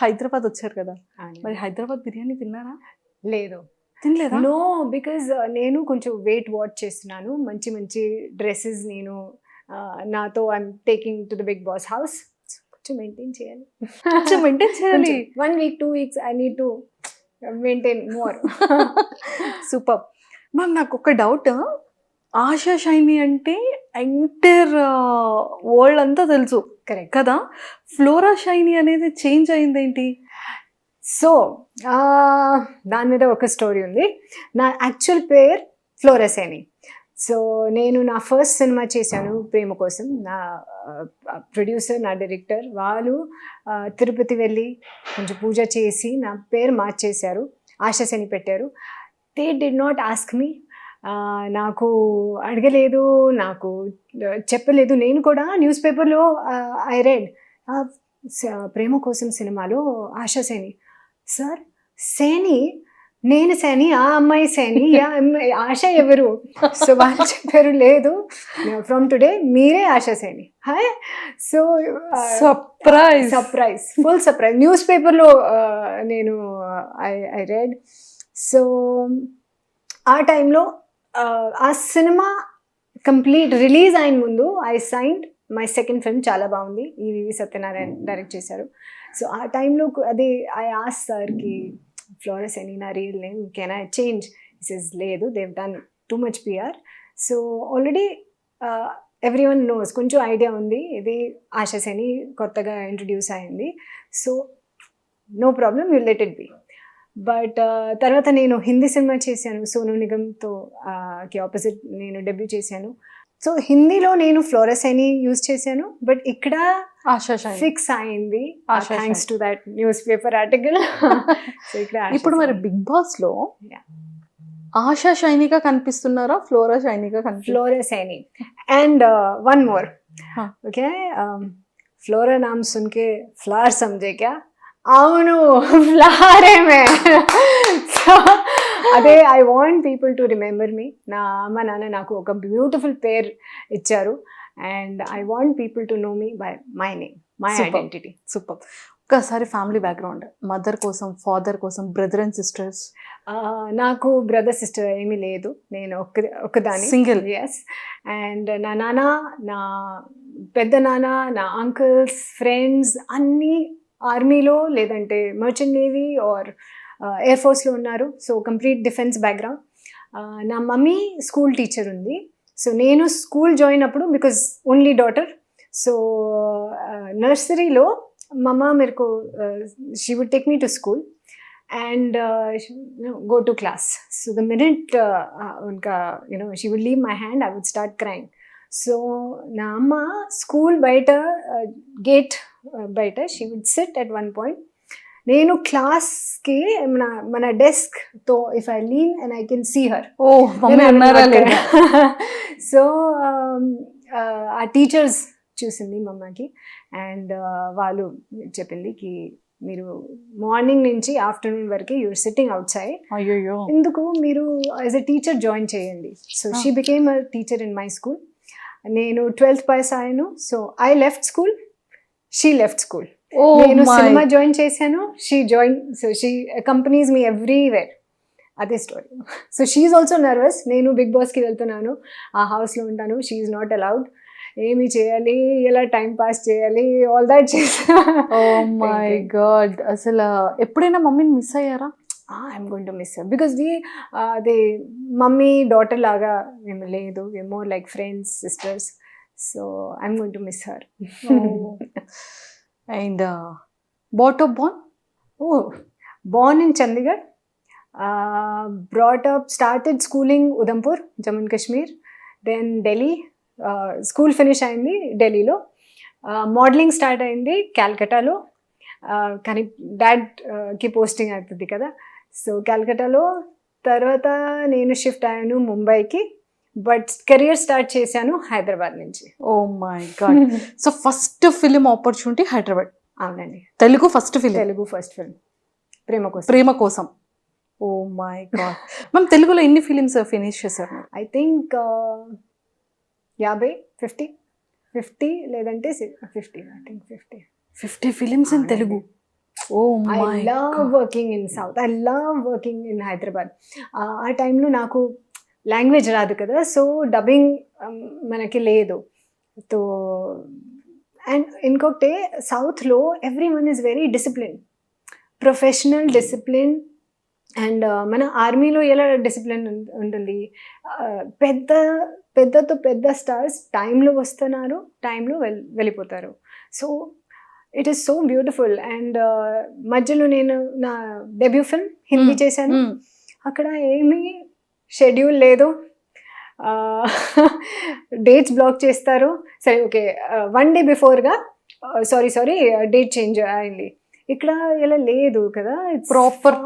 హైదరాబాద్ వచ్చారు కదా. మరి హైదరాబాద్ బిర్యానీ తిన్నారా? లేదు. తినలేదా? నో బికాజ్ నేను కొంచెం వెయిట్ వాచ్ చేస్తున్నాను. మంచి మంచి డ్రెస్సెస్ నేను నాతో I'm taking to the big boss house కొంచెం మెయింటైన్ చేయాలి. కొంచెం maintain చేయాలి. One week two weeks I need to maintain more super ma'am నాకు ఒక డౌట్ ఆశా షైని అంటే ఎంటైర్ వరల్డ్ అంతా తెలుసు. కరెక్ట్ కదా? ఫ్లోరా షైని అనేది చేంజ్ అయింది ఏంటి సో దాని మీద ఒక స్టోరీ ఉంది. నా యాక్చువల్ పేరు ఫ్లోరసేని సో నేను నా ఫస్ట్ సినిమా చేశాను ప్రేమ కోసం. నా ప్రొడ్యూసర్ నా డైరెక్టర్ వాళ్ళు తిరుపతి వెళ్ళి కొంచెం పూజ చేసి నా పేరు మార్చేశారు. ఆశసేని పెట్టారు. They did not ask me నాకు అడగలేదు నాకు చెప్పలేదు. నేను కూడా న్యూస్ పేపర్లో ఐ రెడ్ ప్రేమ కోసం సినిమాలో ఆశసేని సార్ సేని నేను సేని ఆ అమ్మాయి సేని ఆశ ఎవరు? సో వాళ్ళు చెప్పారు లేదు. ఫ్రమ్ టుడే మీరే Asha Saini. Hi. So surprise surprise. Full surprise. News పేపర్లో నేను ఐ ఐ రెడ్. సో ఆ టైంలో ఆ సినిమా కంప్లీట్ రిలీజ్ అయిన ముందు I signed my second film చాలా బాగుంది. ఈ వివి సత్యనారాయణ డైరెక్ట్ చేశారు. సో ఆ టైంలో అది ఐ ఆస్ సార్కి ఫ్లోరస్ అని నా real name can I change is లేదు they've done too much PR so already every one knows కొంచెం ఐడియా ఉంది. ఇది ఆశస్ అని కొత్తగా ఇంట్రడ్యూస్ అయింది. So no problem you let it be but తర్వాత నేను హిందీ సినిమా చేశాను సోను నిగమ్తో కి ఆపోజిట్ నేను డెబ్యూ చేశాను సో హిందీలో నేను ఫ్లోరస్ అని యూజ్ చేశాను బట్ ఇక్కడ ఆశా షైని ఫిక్స్ అయింది Asha thanks to that newspaper article so ఇక్కడ ఆశా ఇప్పుడు మరి షైని. బిగ్ బాస్ లో Yeah. ఆశా షైనిగా కనిపిస్తున్నారా Flora షైనిగా కనిపిస్తున్నారా Flora Saini and one more हाँ. ओके फ्लोरा नाम सुन के फ्लावर समझे क्या అవును ఫ్లవరే మే సో అదే I want people to remember me నా అమ్మ నాన్న నాకు ఒక బ్యూటిఫుల్ పేర్ ఇచ్చారు. And I want people to know me by my name my. Identity super ఒక్కసారి ఫ్యామిలీ బ్యాక్గ్రౌండ్ మదర్ కోసం ఫాదర్ కోసం బ్రదర్ అండ్ సిస్టర్స్ నాకు బ్రదర్ సిస్టర్ ఏమీ లేదు. నేను ఒక్క ఒక్కదాని Single. ఎస్ అండ్ నా నాన్న నా పెద్ద నాన్న నా అంకుల్స్ ఫ్రెండ్స్ అన్నీ ఆర్మీలో లేదంటే మర్చెంట్ నేవీ ఆర్ ఎయిర్ ఫోర్స్లో ఉన్నారు. సో కంప్లీట్ డిఫెన్స్ బ్యాక్గ్రౌండ్ నా మమ్మీ స్కూల్ టీచర్ ఉంది. సో నేను స్కూల్ జాయిన్ అప్పుడు బికాజ్ ఓన్లీ డాటర్ సో నర్సరీలో మమ్మ మీరు she would take me to school and uh, to class so go to class. So the minute leave uh, unka, you know, she would leave my hand, I would start crying. So నా అమ్మ school బయట gate బయట she would sit at one point నేను క్లాస్కి మన మన డెస్క్తో if I lean and I can see her oh so um, ఆ teachers చూసింది మా అమ్మకి అండ్ వాళ్ళు చెప్పింది కి మీరు మార్నింగ్ నుంచి ఆఫ్టర్నూన్ వరకు యూర్ సిట్టింగ్ అవుట్ సైడ్ అయ్యో ఎందుకు? మీరు యాజ్ ఎ టీచర్ జాయిన్ చేయండి. So she became a teacher in my school నేను ట్వెల్త్ పాస్ అయ్యాను so I left school she left school నేను సినిమా జాయిన్ చేశాను she join so she companies me everywhere అదే story so she also nervous నేను big బాస్కి వెళ్తున్నాను ఆ హౌస్లో ఉంటాను షీఈ్ నాట్ అలౌడ్ ఏమి చేయాలి ఎలా టైం పాస్ చేయాలి ఆల్ దాట్ చేసా ఓ మై గాడ్ అసలు ఎప్పుడైనా మమ్మీని మిస్ అయ్యారా? I'm going to miss because the అదే మమ్మీ డాటర్ లాగా మేము లేదు. More like friends sisters so I'm going to miss her and but of born born in Chandigarh, uh, brought up, started schooling Udhampur, Jammu and Kashmir, then Delhi, uh, school finish అయింది ఢిల్లీలో modelling start అయింది క్యాల్కటాలో కానీ డాడ్కి posting అవుతుంది కదా. So క్యాల్కటాలో తర్వాత నేను shift అయ్యాను ముంబైకి బట్ కెరియర్ స్టార్ట్ చేశాను హైదరాబాద్ నుంచి. ఓ my god. So first film opportunity Hyderabad. అవునండి. Telugu first film. Telugu first film Prema Kosam. Prema Kosam. Oh my god. Ma'am తెలుగులో ఎన్ని ఫిలిమ్స్ ఫినిష్ చేశారు? ఐ థింక్ యాభై ఫిఫ్టీ. ఫిఫ్టీ లేదంటే fifty I think fifty. Fifty films in Telugu. I love working in south I love working in Hyderabad ఆ టైంలో నాకు language రాదు కదా సో డబ్బింగ్ మనకి లేదు. తో అండ్ ఇంకొకటి సౌత్లో every one is very discipline professional discipline and మన ఆర్మీలో ఎలా డిసిప్లిన్ ఉంటుంది? పెద్ద పెద్దతో పెద్ద స్టార్స్ టైంలో వస్తున్నారు టైంలో వెల్ వెళ్ళిపోతారు. So it is so beautiful and మధ్యలో నేను నా డెబ్యూ ఫిల్మ్ హిందీ Hmm. చేశాను. అక్కడ ఏమీ షెడ్యూల్ లేదు. డేట్స్ బ్లాక్ చేస్తారు. సరే ఓకే వన్ డే బిఫోర్గా సారీ సారీ డేట్ చేంజ్ అయింది. ఇక్కడ ఇలా లేదు కదా.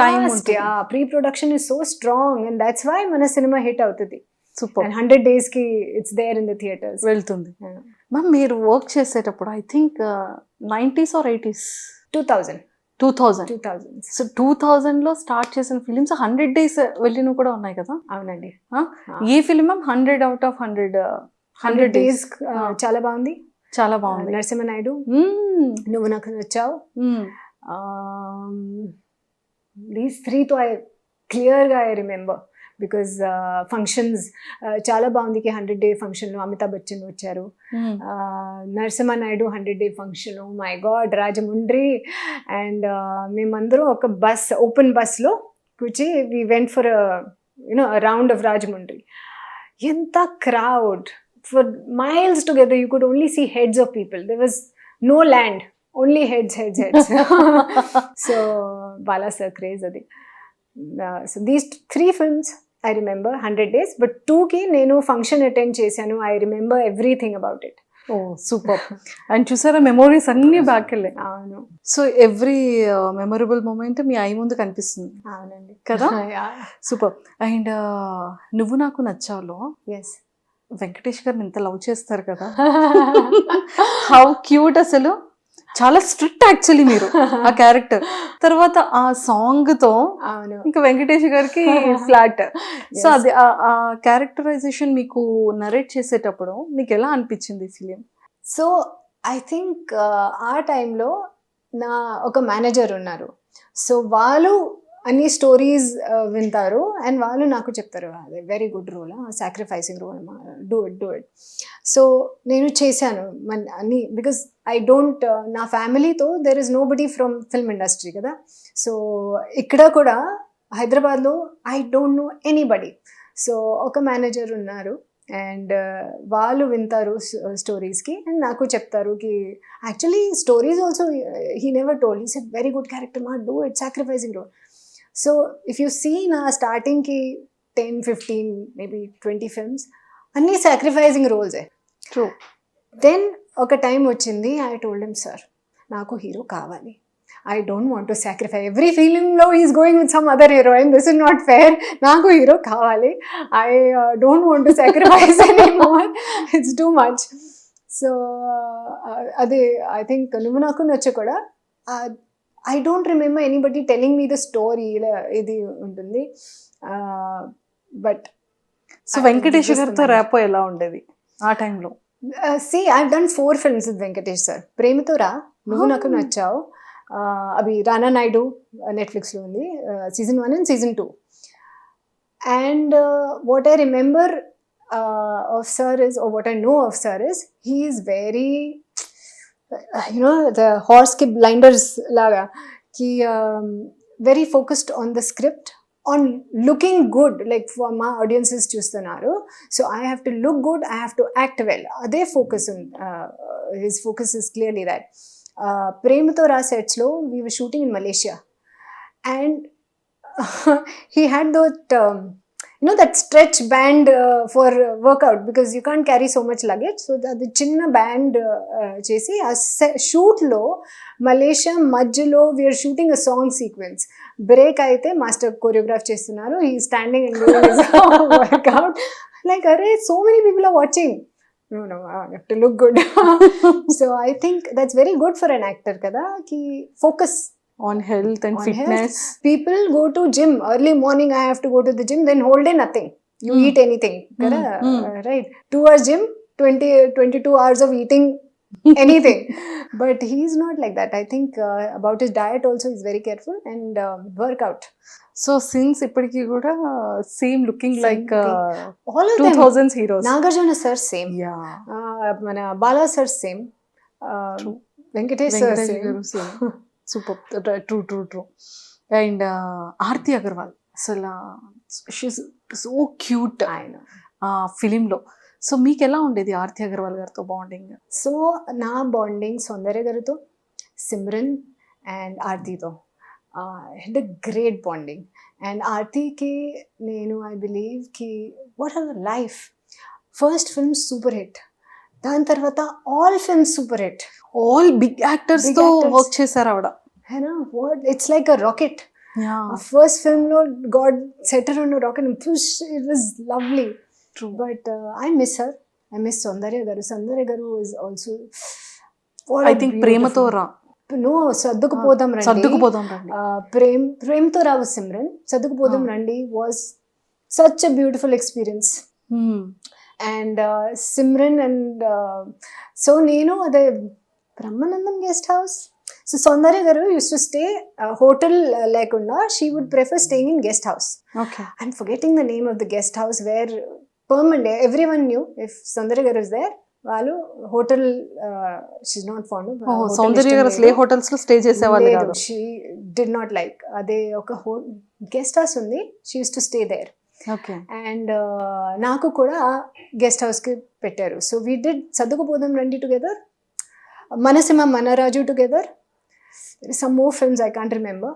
Time ఉంటుంది. Pre production is so strong and that's why మన సినిమా హిట్ అవుతుంది. సూపర్ హండ్రెడ్ డేస్కి it's there in the theatres వెళ్తుంది. మ్యామ్ మీరు వర్క్ చేసేటప్పుడు I think nineties or eighties two thousand two thousand two thousand so two థౌజండ్లో start చేసిన films hundred days వెళ్ళినవి కూడా ఉన్నాయి కదా? అవునండి. ఏ film ma'am hundred out of hundred hundred days uh, చాలా బాగుంది. చాలా బాగుంది. నరసింహ నాయుడు. మ్మ్. నువ్వు నాకు నచ్చావు. మ్మ్. దీస్ త్రీతో ఐ క్లియర్గా ఐ రిమెంబర్ బికాజ్ ఫంక్షన్స్ చాలా బాగుంది హండ్రెడ్ డే ఫంక్షన్లో అమితాబ్ బచ్చన్ వచ్చారు. మ్మ్. Narasimha Naidu hundred day function my god Rajahmundry. And మేమందరం ఒక బస్ ఓపెన్ బస్లో కూర్చి we went for you know round of Rajahmundry. ఎంత crowd for miles together you could only see heads of people there was no land only heads heads heads so Bala sir craze అది. So these three films I remember hundred days but టూకి నేను function attend చేశాను. I remember everything about it oh super. And చూసారా memories అన్ని back వెళ్ళాయి అవును. So every memorable moment మీ eye ముందు కనిపిస్తుంది. అవునండి. కదా? సూపర్. అండ్ నువ్వు నాకు నచ్చాలో ఎస్ వెంకటేష్ గారిని ఇంత లవ్ చేస్తారు కదా? హౌ క్యూట్ అసలు. చాలా స్ట్రిక్ట్ యాక్చువల్లీ మీరు ఆ క్యారెక్టర్. తర్వాత ఆ సాంగ్తో ఇంకా వెంకటేష్ గారికి ఫ్లాట్. సో అది ఆ- ఆ క్యారెక్టరైజేషన్ మీకు నరేట్ చేసేటప్పుడు మీకు ఎలా అనిపించింది ఫిలిం? సో ఐ థింక్ ఆ టైంలో నా ఒక మేనేజర్ ఉన్నారు. సో వాళ్ళు అన్ని స్టోరీస్ uh, వింటారు. అండ్ వాళ్ళు నాకు చెప్తారు అదే very good role sacrificing role do it do it so నేను చేశాను. మన అన్ని బికాస్ ఐ డోంట్ నా ఫ్యామిలీతో there is nobody from film industry కదా. సో ఇక్కడ కూడా హైదరాబాద్లో I don't know anybody so ఒక మేనేజర్ ఉన్నారు. అండ్ uh, వాళ్ళు వింటారు స్టోరీస్కి అండ్ నాకు చెప్తారు కి actually stories also he never told he said very good character మా do it sacrificing role so if you see నా స్టార్టింగ్కి ten fifteen maybe twenty films అన్నీ సాక్రిఫైసింగ్ రోల్సే ట్రూ దెన్ ఒక టైం వచ్చింది ఐ టోల్డ్ హిమ్ సార్ నాకు hero కావాలి. I don't want to sacrifice every ఫీలింగ్లో is going with some other heroine this is not fair నాకు hero కావాలి. I don't want to sacrifice any more it's too much so అది I think నువ్వు నాకు నచ్చ కూడా I don't remember anybody telling me the story ఇలా ఇది ఉంటుంది. బట్ సో వెంకటేష్ గారితో ర్యాపో ఎలా ఉండేది ఆ టైంలో see I done four films with Venkatesh sir Prematho Raa Nuvvu నాకు Oh. నచ్చావు. అవి రానా నాయుడు నెట్ఫ్లిక్స్లో ఉంది. Season one and season two and what I remember of sir is what I know of sir is he is very Uh, you know, the horse ke blinders laga, ki um, very focused on the script, on looking good, like for my audiences chustunaru. So I have to look good, I have to act well. They focus on, uh, his focus is clearly that. Uh, Premito Ra sets we were shooting in Malaysia. And he had that um, you know that stretch band uh, for uh, workout because you can't carry so much luggage. So అది చిన్న band uh, uh, చేసి ఆ షూట్లో Malaysia మధ్యలో we're shooting a song sequence break అయితే master choreograph చేస్తున్నారు. ఈ standing in workout like అరే so many people are watching no no have to look good so I think that's very good for an actor కదా కి focus On health and On fitness people go to gym early morning i have to go to the gym then whole day nothing you Mm. eat anything Mm, correct? mm. Uh, right two hours gym 20 22 hours of eating anything. but he's not like that. I think uh, about his diet also he's very careful and um, workout. So since ఇప్పటికి కూడా same looking Same like All of two them. Thousands heroes Nagarjuna sir same. Ya Uh, మన Bala sir same True. Venkatesh sir Venkatesh same గారు same Super. True true true. And Aarti Agarwal. అసలు she's so cute ఆయన ఆ ఫిలింలో. So మీకు ఎలా ఉండేది ఆర్తి అగర్వాల్ గారితో బాండింగ్ సో నా బాండింగ్ సౌందర్య గారితో సిమ్రన్ అండ్ ఆర్తితో. హెడ్ గ్రేట్ బాండింగ్ అండ్ ఆర్తికి నేను I బిలీవ్కి what her life first film super hit దాని తర్వాత all films super hit all big actors Big తో actors. వర్క్ చేశారు ఆవిడ. It's like a rocket first ఫిల్మ్లో got setter on rocket it was lovely true but I miss her I miss Soundarya garu Soundarya garu is also I think ప్రేమతో రా no సర్దుకుపోదాం రండి సర్దుకుపోదాం రండి ప్రేమ్ ప్రేమ్తో రావు Simran Sardukupodam. Randi was such a beautiful experience. And Simran and so నేను అదే Brahmanandam guest house. So Soundarya garu used to stay hotel లేకుండా she would prefer staying in guest house okay I'm forgetting the name of the guest house where permanent everyone knew if Sandra Garu is there. వాళ్ళు hotel she not found Soundarya garu అసలు ఏ హోటల్స్లో stay చేసేవాళ్ళు కాదు. She did not like అదే ఒక హో guest house ఉంది she used to stay there okay and నాకు కూడా గెస్ట్ హౌస్కి పెట్టారు. So we did Sardukupodam Randi together Manasima Manaraju together. Some more films I can't remember.